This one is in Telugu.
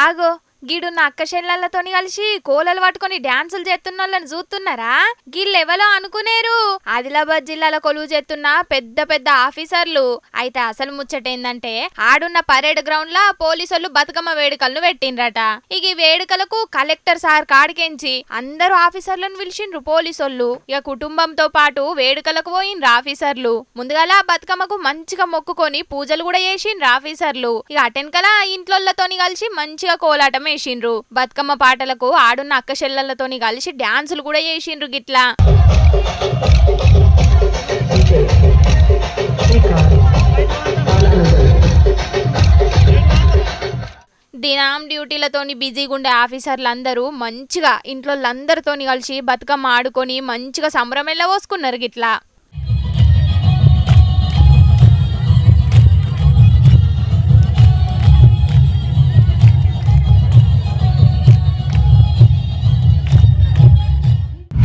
hago గీడున్న అక్క చెల్లెళ్ళతోని కలిసి కోలలు పట్టుకొని డాన్సులు చేస్తున్న వాళ్ళని చూస్తున్నారా? గీళ్ళెవలో అనుకునేరు? ఆదిలాబాద్ జిల్లాలో కొలువు చేస్తున్న పెద్ద పెద్ద ఆఫీసర్లు. అయితే అసలు ముచ్చట ఏందంటే ఆడున్న పరేడ్ గ్రౌండ్ లా పోలీసులు బతుకమ్మ వేడుకలను పెట్టిండ్రట. ఇక ఈ వేడుకలకు కలెక్టర్ సార్ కాడికెంచి అందరూ ఆఫీసర్లను పిలిచిండ్రు పోలీసోళ్ళు. ఇక కుటుంబంతో పాటు వేడుకలకు పోయిండ్రు ఆఫీసర్లు. ముందుగాల బతుకమ్మకు మంచిగా మొక్కుకొని పూజలు కూడా చేసిండ్రు ఆఫీసర్లు. ఇక అటెన్కల ఇంట్లోళ్ళతోని కలిసి మంచిగా కోలాటం వేసిండ్రు. బతుకమ్మ పాటలకు ఆడున్న అక్క కలిసి డాన్సులు కూడా చేసిండ్రు గిట్లా. దినాం డ్యూటీలతోని బిజీగా ఉండే ఆఫీసర్లు మంచిగా ఇంట్లో అందరితోని కలిసి బతుకమ్మ ఆడుకొని మంచిగా సంబరం పోసుకున్నారు గిట్లా?